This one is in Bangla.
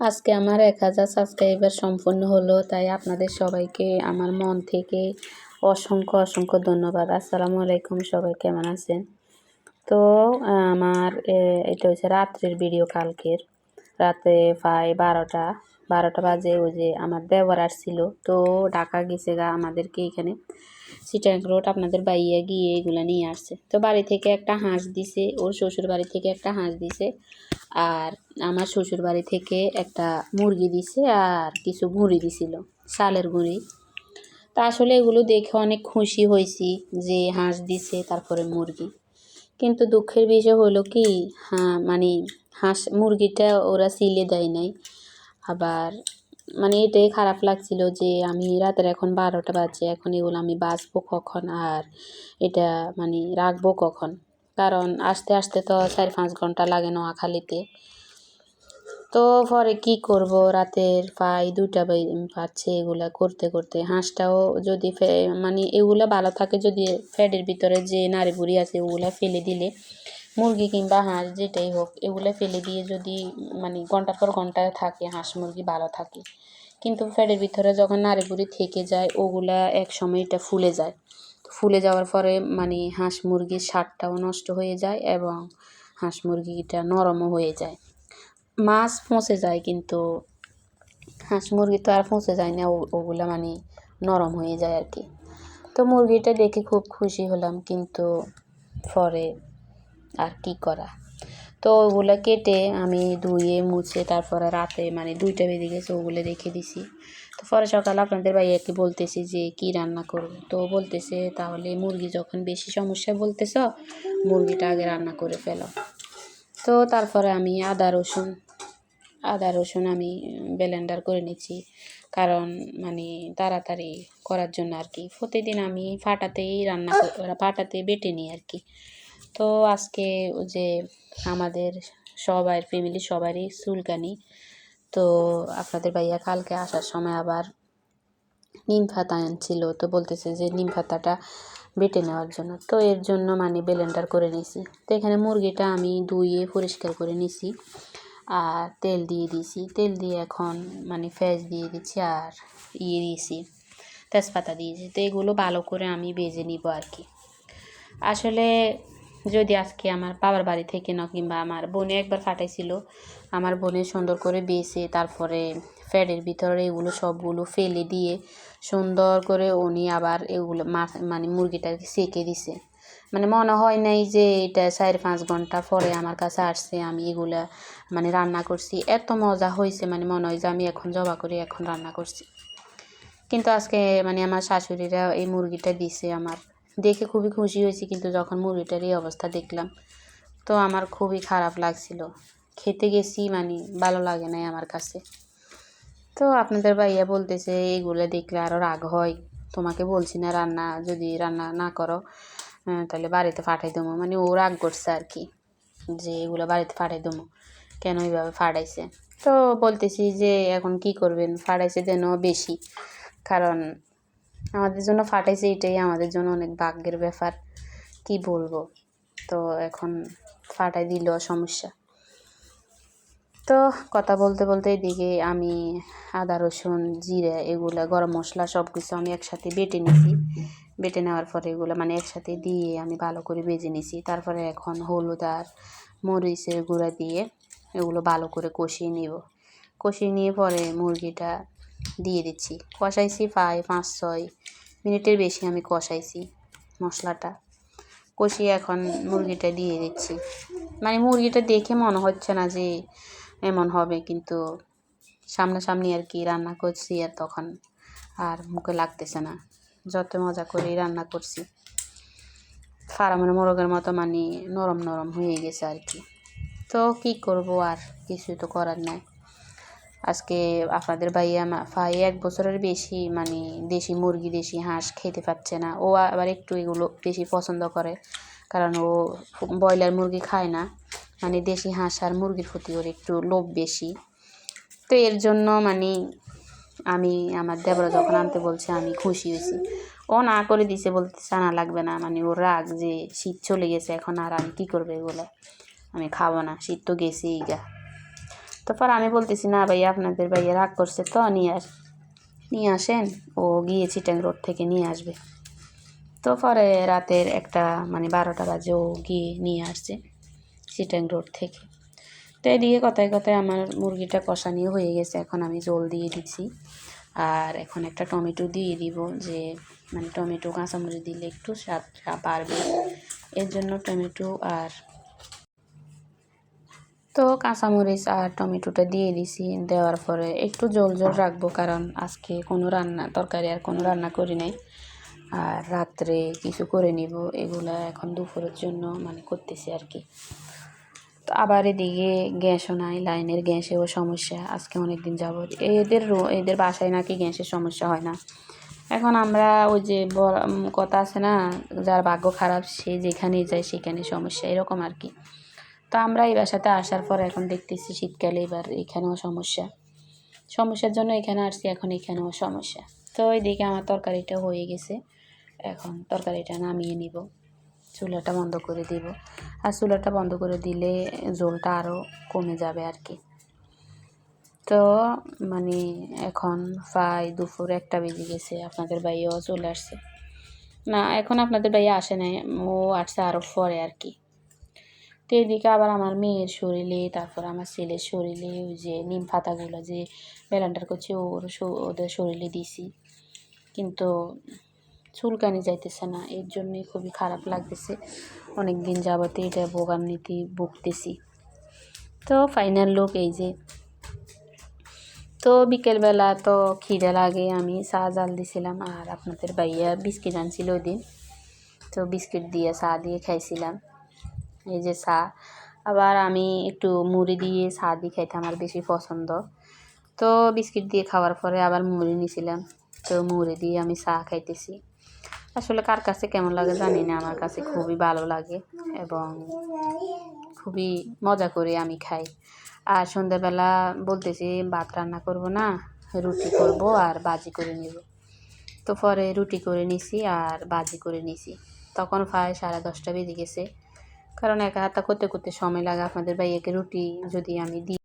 আজকে আমার এক হাজার সাবস্ক্রাইবার সম্পূর্ণ হলো, তাই আপনাদের সবাইকে আমার মন থেকে অসংখ্য অসংখ্য ধন্যবাদ। আসসালামু আলাইকুম, সবাই কেমন আছেন? তো, আমার এটা হচ্ছে রাত্রের ভিডিও কালকের। রাতে প্রায় বারোটা। বারোটা বাজে, ওই যে আমার দেওয়ার আসছিল। তো ঢাকা গেছে গা আমাদেরকে এখানে। সিটাং রোড আপনাদের বাইয়া গিয়ে এগুলো নিয়ে আসছে। তো বাড়ি থেকে একটা হাঁস দিছে, ওর শ্বশুর বাড়ি থেকে একটা হাঁস দিছে। আর আমার শ্বশুর বাড়ি থেকে একটা মুরগি দিছে আর কিছু গুঁড়ি দিছিল, শালের গুঁড়ি তা আসলে এগুলো দেখে অনেক খুশি হয়েছি যে হাঁস দিছে, তারপরে মুরগি। কিন্তু দুঃখের বিষয় হলো কি হ্যাঁ মানে হাঁস, মুরগিটা ওরা সিলে দেয় নাই। আবার মানে এটাই খারাপ লাগছিল যে আমি রাতের এখন বারোটা বাজে, এখন এগুলো আমি বাঁচবো কখন আর এটা মানে রাখব কখন? কারণ আসতে আসতে তো চার পাঁচ ঘণ্টা লাগে নোয়াখালীতে। তো পরে কি করব? রাতের প্রায় দুটা পাচ্ছে এগুলা করতে করতে। হাঁসটাও যদি মানে এগুলা ভালো থাকে যদি ফ্যাটের ভিতরে যে নাড়ি বুড়ি আছে ওগুলা ফেলে দিলে মুরগি কিংবা হাঁস যেটাই হোক, এগুলো ফেলে দিয়ে যদি মানে ঘণ্টার পর ঘণ্টা থাকে, হাঁস মুরগি ভালো থাকে। কিন্তু ফ্যাটের ভিতরে যখন নাড়ি বুড়ি থেকে যায়, ওগুলা এক সময় এটা ফুলে যায়। ফুলে যাওয়ার পরে মানে হাঁস মুরগির স্বাদটাও নষ্ট হয়ে যায় এবং হাঁস মুরগিটা নরমও হয়ে যায়। মাছ পচে যায় কিন্তু হাঁস মুরগি তো আর পচে যায় না ওগুলো মানে নরম হয়ে যায় আর কি। তো মুরগিটা দেখে খুব খুশি হলাম, কিন্তু পরে আর কি করা? তো ওগুলো কেটে আমি ধুয়ে, মুছে, তারপরে রাতে মানে দুইটা বেজে গেছে ওগুলো রেখে দিছি। তো পরে সকালে আপনাদের ভাইয়াকে বলতেছি যে কি রান্না করব? তো বলতেছে তাহলে মুরগি যখন বেশি সমস্যা বলতেছ, মুরগিটা আগে রান্না করে ফেলো। তো তারপরে আমি আদা, রসুন আদা, রসুন আমি ব্লেন্ডার করে নিচ্ছি। কারণ মানে তাড়াতাড়ি করার জন্য আর কি। প্রতিদিন আমি ফাটাতেই রান্না ফাটাতে বেটে নিই আর কি। তো আজকে যে আমাদের সবার ফ্যামিলি সবারই চুলকানি। তো আপনাদের ভাইয়া কালকে আসার সময় আবার নিম পাতা আনছিল, তো বলতেছে যে নিম পাতাটা বেটে নেওয়ার জন্য। তো এর জন্য মানে ব্লেন্ডার করে নিছি। তো এখানে মুরগিটা আমি ধুয়ে পরিষ্কার করে নিছি আর তেল দিয়ে দিছি। তেল দিয়ে এখন মানে ফেস দিয়ে দিচ্ছি আর ইয়ে দিয়েছি, তেজপাতা দিয়েছি। তো এগুলো ভালো করে আমি বেজে নিব আর কি। আসলে যদি আজকে আমার বাবার বাড়ি থেকে না কিংবা আমার বোনে একবার ফাটাইছিল, আমার বোনে সুন্দর করে বেছে, তারপরে ফ্যাটের ভিতরে এগুলো সবগুলো ফেলে দিয়ে সুন্দর করে উনি আবার এগুলো মাছ মানে মুরগিটাকে সেঁকে দিছে। মানে মনে হয় নাই যে এটা চার পাঁচ ঘণ্টা পরে আমার কাছে আসছে, আমি এগুলা মানে রান্না করছি। এত মজা হয়েছে মানে মনে হয় যে আমি এখন জবা করে এখন রান্না করছি। কিন্তু আজকে মানে আমার শাশুড়িরা এই মুরগিটা দিছে আমার দেখে খুবই খুশি হয়েছি কিন্তু যখন মুরগিটার এই অবস্থা দেখলাম, তো আমার খুবই খারাপ লাগছিল। খেতে গেছি মানে ভালো লাগে নাই আমার কাছে। তো আপনাদের ভাইয়া বলতেছে, এগুলো দেখলে আরও রাগ হয়। তোমাকে বলছি না রান্না, যদি রান্না না করো তাহলে বাড়িতে পাঠাই দেবো। মানে ও রাগ করছে আর কি, যে এগুলো বাড়িতে পাঠাই দেবো। কেন এইভাবে ফাটাইছে? তো বলতেছি যে, এখন কি করবেন? ফাটাইছে যেন বেশি। কারণ আমাদের জন্য ফাটাইছে এটাই, আমাদের জন্য অনেক ভাগ্যের ব্যাপার, কি বলব? তো এখন ফাটাই দিল, সমস্যা। তো কথা বলতে বলতে এদিকে আমি আদা, রসুন, জিরে এগুলো, গরম মশলা সব কিছু আমি একসাথে বেটে নিছি। বেটে নেওয়ার পরে এগুলো মানে একসাথে দিয়ে আমি ভালো করে বেজে নিছি। তারপরে এখন হলুদ আর মরিচের গুঁড়া দিয়ে এগুলো ভালো করে কষিয়ে নিব। কষিয়ে নিয়ে পরে মুরগিটা দিয়ে দিচ্ছি। কষাইছি প্রায় পাঁচ, ছয় মিনিটের বেশি আমি কষাইছি মশলাটা। কষিয়ে এখন মুরগিটা দিয়ে দিচ্ছি। মানে মুরগিটা দেখে মনে হচ্ছে না যে এমন হবে, কিন্তু সামনাসামনি আর কি রান্না করছি আর তখন আর মুখে লাগতেছে না। যত মজা করে রান্না করছি। ফার্মের মোরগের মতো মানে নরম নরম হয়ে গেছে আর কি। তো কি করব আর? কিছু তো করার নাই। আজকে আপনাদের ভাইয়া ভাই এক বছরের বেশি মানে দেশি মুরগি, দেশি হাঁস খেতে পাচ্ছে না। ও আবার একটু এগুলো বেশি পছন্দ করে, কারণ ও ব্রয়লার মুরগি খায় না। মানে দেশি হাঁস আর মুরগির প্রতি ওর একটু লোভ বেশি। তো এর জন্য মানে আমি, আমার দেবরা যখন আনতে বলছে, আমি খুশি হয়েছি। ও না করে দিছে বলতে জানা লাগবে না। মানে ওর রাগ যে শীত চলে গেছে, এখন আর আমি কী করব এগুলো? আমি খাব না, শীত তো গেছেই গা। তারপর আমি বলতেছি, না ভাইয়া আপনাদের ভাইয়া রাগ করছে তো, নিয়ে আস নিয়ে আসেন। ও গিয়ে চিটাং রোড থেকে নিয়ে আসবে। তো পরে রাতের একটা মানে বারোটা বাজে ও গিয়ে নিয়ে আসছে চিটাং রোড থেকে। তো এদিকে কথায় কথায় আমার মুরগিটা কষানি হয়ে গেছে। এখন আমি জল দিয়ে দিচ্ছি। আর এখন একটা টমেটো দিয়ে দিব যে মানে টমেটো কাঁচামরিচ দিলে একটু স্বাদটা বাড়বে। এর জন্য টমেটো আর তো কাঁচামরিচ আর টমেটোটা দিয়ে দিছি, দেওয়ার পরে একটু জল জল রাখব কারণ আজকে কোনো রান্না, তরকারি আর কোনো রান্না করি নাই। আর রাত্রে কিছু করে নিব, এগুলো এখন দুপুরের জন্য মানে করতেছি আর কি। তো আবার এদিকে গ্যাসও নাই, লাইনের গ্যাসেও সমস্যা, আজকে অনেক দিন যাবৎ। এদের এদের বাসায় নাকি গ্যাসের সমস্যা হয় না। এখন আমরা ওই যে কথা আছে না, যার ভাগ্য খারাপ, সে যেখানেই যায় সেখানে সমস্যা, এরকম আর কি। তো আমরা এই বাসাতে আসার পর এখন দেখতেছি শীতকালে এবার এখানেও সমস্যা। সমস্যার জন্য এখানে আসছি, এখন এখানেও সমস্যা। তো ওইদিকে আমার তরকারিটা হয়ে গেছে। এখন তরকারিটা নামিয়ে নিব। চুলাটা বন্ধ করে দিব। আর চুলাটা বন্ধ করে দিলে জলটা আরও কমে যাবে আর কি তো মানে এখন প্রায় দুপুর একটা বেজে গেছে, আপনাদের ভাইয়াও চলে আসছে। না, এখন আপনাদের ভাইয়া আসে নাই, ও আসছে আরও পরে আর কি তো এদিকে আবার আমার মেয়ের শরীরে, তারপর আমার ছেলের শরীরে, ওই যে নিম পাতাগুলো যে ব্যালান্ডার করছে, ওর ওদের শরীরে দিছি। কিন্তু চুলকানি যাইতেছে না, এর জন্যই খুবই খারাপ লাগতেছে। অনেক দিন যাবতে এটা ভোগান্বিতি ভুগতেছি। তো ফাইনাল লোক এই যে। তো বিকেলবেলা তো খিদে লাগে, আমি চা জাল দিছিলাম আর আপনাদের ভাইয়া বিস্কিট আনছিল ওই দিন। তো বিস্কিট দিয়ে চা দিয়ে খাইছিলাম। এই যে চা। আবার আমি একটু মুড়ি দিয়ে চা দিয়ে খাইতে আমার বেশি পছন্দ। তো বিস্কিট দিয়ে খাওয়ার পরে আবার মুড়ি নিয়েছিলাম তো মুড়ি দিয়ে আমি চা খাইতেছি। আসলে কার কাছে কেমন লাগে জানি না, আমার কাছে খুবই ভালো লাগে এবং খুবই মজা করে আমি খাই। আর সন্ধ্যাবেলা বলতেছি, ভাত রান্না করব না, রুটি করব আর বাজি করে নেব। তো পরে রুটি করে নিছি আর বাজি করে নিছি। তখন প্রায় সাড়ে দশটা বেজে গেছে। কারণ একা হাতা করতে করতে সময় লাগে। আপনাদের ভাইয়াকে রুটি যদি আমি দিই।